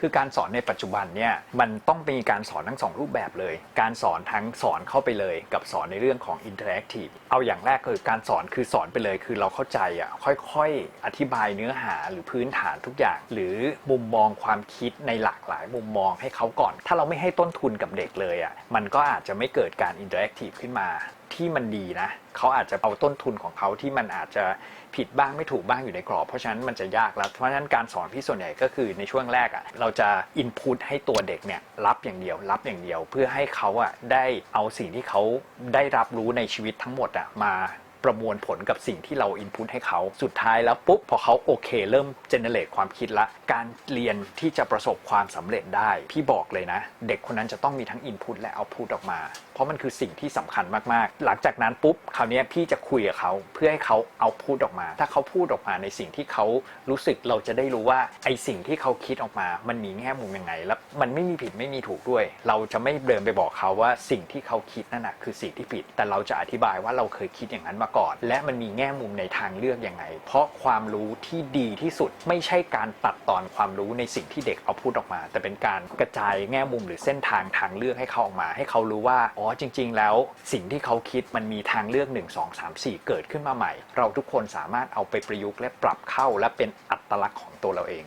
คือการสอนในปัจจุบันเนี่ยมันต้องมีการสอนทั้งสองรูปแบบเลย การสอนทั้งสอนเข้าไปเลย กับสอนในเรื่องของ interactive เอาอย่างแรกคือการสอนคือสอนไปเลย คือเราเข้าใจอะค่อยๆ อธิบายเนื้อหาหรือพื้นฐานทุกอย่าง หรือมุมมองความคิดในหลากหลายมุมมองให้เขาก่อน ถ้าเราไม่ให้ต้นทุนกับเด็กเลยอะมันก็อาจจะไม่เกิดการ interactive ขึ้นมา ที่มันดีนะเขาอาจจะเอาต้นทุนของเขาที่มันอาจจะผิดบ้างไม่ถูกบ้างอยู่ในกรอบ เพราะฉะนั้นมันจะยากแล้วเพราะฉะนั้นการสอนพี่ส่วนใหญ่ก็คือในช่วงแรกอะ่ะเราจะอินพุตให้ตัวเด็กเนี่ยรับอย่างเดียว รับอย่างเดียว เพื่อให้เขาอะ่ะได้เอาสิ่งที่เขาได้รับรู้ในชีวิตทั้งหมดอะ่ะมา ประมวลผลกับสิ่งที่เราอินพุตให้เขาสุดท้ายแล้วปุ๊บพอเขาโอเค เริ่มเจเนเรตความคิดละ การเรียนที่จะประสบความสำเร็จได้ พี่บอกเลยนะ เด็กคนนั้นจะต้องมีทั้งอินพุตและเอาพุตออกมา เพราะมันคือสิ่งที่สำคัญมาก ๆ หลังจากนั้นปุ๊บคราวนี้พี่จะคุยกับเขาเพื่อให้เขาเอาพูดออกมา ถ้าเขาพูดออกมาในสิ่งที่เขารู้สึกเราจะได้รู้ว่าไอสิ่งที่เขาคิดออกมา มันมีแง่มุมยังไง แล้วมันไม่มีผิดไม่มีถูกด้วย เราจะไม่เดินไปบอกเขาว่าสิ่งที่เขาคิดนั่นนะคือสิ่งที่ผิด แต่เราจะอธิบายว่าเราเคยคิดอย่างนั้นมาก่อน และมันมีแง่มุมในทางเลือกยังไง เพราะความรู้ที่ดีที่สุดไม่ใช่การตัดตอนความรู้ในสิ่งที่เด็กเอาพูดออกมา แต่เป็นการกระจายแง่มุมหรือเส้นทางทางเลือกให้เขาออกมา ให้เขารู้ว่าอ๋อจริง ๆ แล้ว สิ่งที่เขาคิดมันมีทางเลือก 1 2 3 4 เกิดขึ้นมาใหม่ เราทุกคนสามารถเอาไปประยุกต์และปรับเข้าและเป็นอัตลักษณ์ของตัวเราเอง